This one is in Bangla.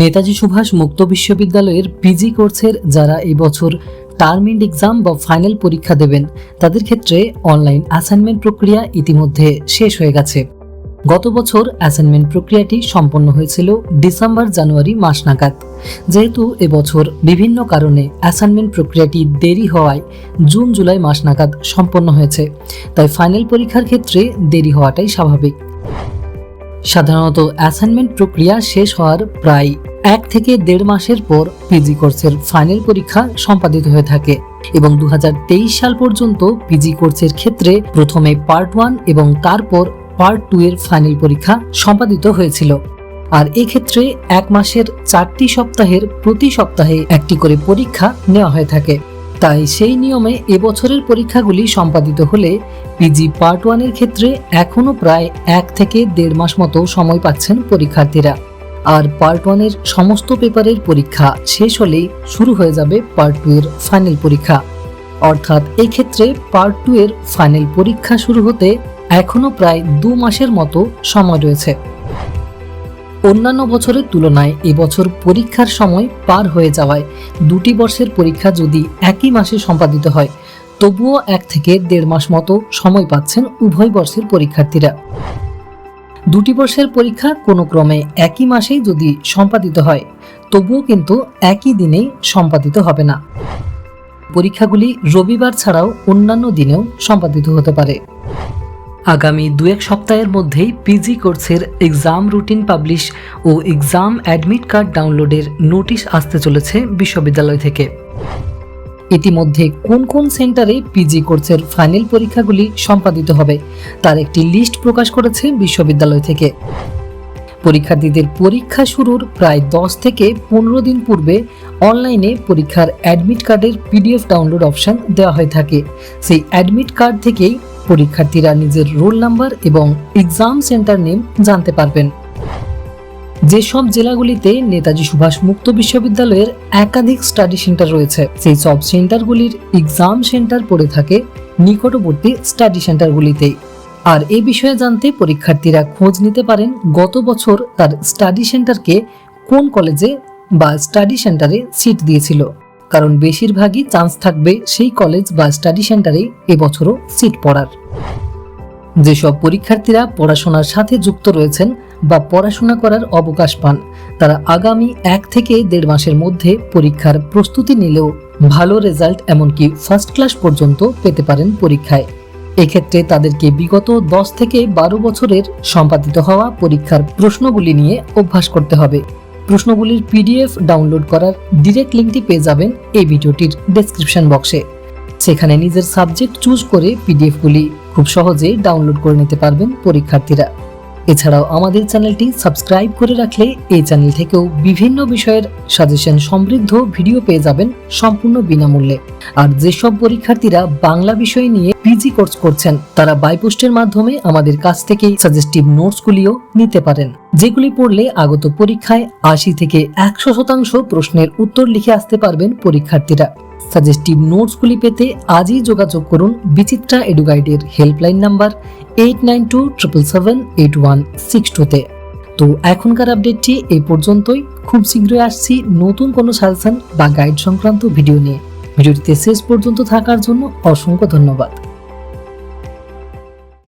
নেতাজি সুভাষ মুক্ত বিশ্ববিদ্যালয়ের পিজি কোর্সের যারা এই বছর টার্ম এন্ড এক্সাম বা ফাইনাল পরীক্ষা দেবেন, তাদের ক্ষেত্রে অনলাইন অ্যাসাইনমেন্ট প্রক্রিয়া ইতিমধ্যে শেষ হয়ে গেছে। গত বছর অ্যাসাইনমেন্ট প্রক্রিয়াটি সম্পন্ন হয়েছিল ডিসেম্বর জানুয়ারি মাস নাগাদ। যেহেতু এবছর বিভিন্ন কারণে অ্যাসাইনমেন্ট প্রক্রিয়াটি দেরি হওয়ায় জুন জুলাই মাস নাগাদ সম্পন্ন হয়েছে, তাই ফাইনাল পরীক্ষার ক্ষেত্রে দেরি হওয়াটাই স্বাভাবিক। সাধারণত অ্যাসাইনমেন্ট প্রক্রিয়া শেষ হওয়ার প্রায় এক থেকে দেড় মাসের পর পিজি কোর্সের ফাইনাল পরীক্ষা সম্পাদিত হয়ে থাকে এবং দু হাজার তেইশ সাল পর্যন্ত পিজি কোর্সের ক্ষেত্রে প্রথমে পার্ট ওয়ান এবং তারপর পার্ট টু এর ফাইনাল পরীক্ষা সম্পাদিত হয়েছিল। আর এক্ষেত্রে এক মাসের চারটি সপ্তাহের প্রতি সপ্তাহে একটি করে পরীক্ষা নেওয়া হয়ে থাকে। তাই সেই নিয়মে এবছরের পরীক্ষাগুলি সম্পাদিত হলে পিজি পার্ট ওয়ানের ক্ষেত্রে এখনও প্রায় এক থেকে দেড় মাস মতো সময় পাচ্ছেন পরীক্ষার্থীরা। আর পার্ট ওয়ানের সমস্ত পেপারের পরীক্ষা শেষ হলেই শুরু হয়ে যাবে পার্ট টু এর ফাইনাল পরীক্ষা। অর্থাৎ এই ক্ষেত্রে পার্ট টু এর ফাইনাল পরীক্ষা শুরু হতে এখনও প্রায় দু মাসের মতো সময় রয়েছে। অন্যান্য বছরের তুলনায় এবছর পরীক্ষার সময় পার হয়ে যাওয়ায় দুটি বর্ষের পরীক্ষা যদি একই মাসে সম্পাদিত হয়, তবুও এক থেকে দেড় মাস মতো সময় পাচ্ছেন উভয় বর্ষের পরীক্ষার্থীরা। দুটি বর্ষের পরীক্ষা কোনো ক্রমে একই মাসেই যদি সম্পাদিত হয়, তবুও কিন্তু একই দিনেই সম্পাদিত হবে না। পরীক্ষাগুলি রবিবার ছাড়াও অন্যান্য দিনেও সম্পাদিত হতে পারে। আগামী দু এক সপ্তাহের মধ্যেই পিজি কোর্সের এক্সাম রুটিন পাবলিশ ও এক্সাম অ্যাডমিট কার্ড ডাউনলোডের নোটিশ আসতে চলেছে বিশ্ববিদ্যালয় থেকে। ইতিমধ্যে কোন কোন সেন্টারে পিজি কোর্সের ফাইনাল পরীক্ষাগুলি সম্পাদিত হবে, তার একটি লিস্ট প্রকাশ করেছে বিশ্ববিদ্যালয় থেকে। পরীক্ষার্থীদের পরীক্ষা শুরুর প্রায় দশ থেকে পনেরো দিন পূর্বে অনলাইনে পরীক্ষার অ্যাডমিট কার্ডের পিডিএফ ডাউনলোড অপশন দেওয়া হয়ে থাকে। সেই অ্যাডমিট কার্ড থেকেই পরীক্ষার্থীরা নিজের রোল নাম্বার এবং এক্সাম সেন্টার নেম জানতে পারবেন। যেসব জেলাগুলিতে নেতাজি সুভাষ মুক্ত বিশ্ববিদ্যালয়ের একাধিক স্টাডি সেন্টার রয়েছে, সেই সব সেন্টারগুলির এক্সাম সেন্টার পড়ে থাকে নিকটবর্তী স্টাডি সেন্টারগুলিতেই। আর এ বিষয়ে জানতে পরীক্ষার্থীরা খোঁজ নিতে পারেন গত বছর তার স্টাডি সেন্টারকে কোন কলেজে বা স্টাডি সেন্টারে সিট দিয়েছিল। কারণ বেশিরভাগই চান্স থাকবে সেই কলেজ বা স্টাডি সেন্টারে এবছরও সিট পড়ার। যেসব পরীক্ষার্থীরা পড়াশোনার সাথে যুক্ত রয়েছেন বা পড়াশোনা করার অবকাশ পান, তারা আগামী এক থেকে দেড় মাসের মধ্যে পরীক্ষার প্রস্তুতি নিলেও ভালো রেজাল্ট এমনকি ফার্স্ট ক্লাস পর্যন্ত পেতে পারেন পরীক্ষায়। এক্ষেত্রে তাদেরকে বিগত দশ থেকে বারো বছরের সম্পাদিত হওয়া পরীক্ষার প্রশ্নগুলি নিয়ে অভ্যাস করতে হবে। প্রশ্নগুলির পিডিএফ ডাউনলোড করার ডিরেক্ট লিঙ্কটি পেয়ে যাবেন এই ভিডিওটির ডেসক্রিপশন বক্সে সেখানে নিজের সাবজেক্ট চুজ করে পিডিএফগুলি খুব সহজেই ডাউনলোড করে নিতে পারবেন পরীক্ষার্থীরা। এছাড়াও আমাদের চ্যানেলটি সাবস্ক্রাইব করে রাখলে এই চ্যানেল থেকেও বিভিন্ন বিষয়ের সাজেশন সমৃদ্ধ ভিডিও পেয়ে যাবেন সম্পূর্ণ বিনামূল্যে। আর যেসব পরীক্ষার্থীরা বাংলা বিষয় নিয়ে পিজি কোর্স করছেন। তারা বাইপোস্টের মাধ্যমে আমাদের কাছ থেকে সাজেস্টিভ নোটসগুলিও নিতে পারেন, যেগুলি পড়লে আগত পরীক্ষায় আশি থেকে একশো শতাংশ প্রশ্নের উত্তর লিখে আসতে পারবেন পরীক্ষার্থীরা। সাজেস্টিভ নোটসগুলি পেতে আজই যোগাযোগ করুন Bichitra এডুগাইডের helpline number eight nine two triple seven eight one six টুতে তো। এখনকার আপডেটটি এই পর্যন্তই। খুব শীঘ্রই আসছি নতুন কোনো সাজেশন বা গাইড সংক্রান্ত ভিডিও নিয়ে। ভিডিওটিতে শেষ পর্যন্ত থাকার জন্য অসংখ্য ধন্যবাদ।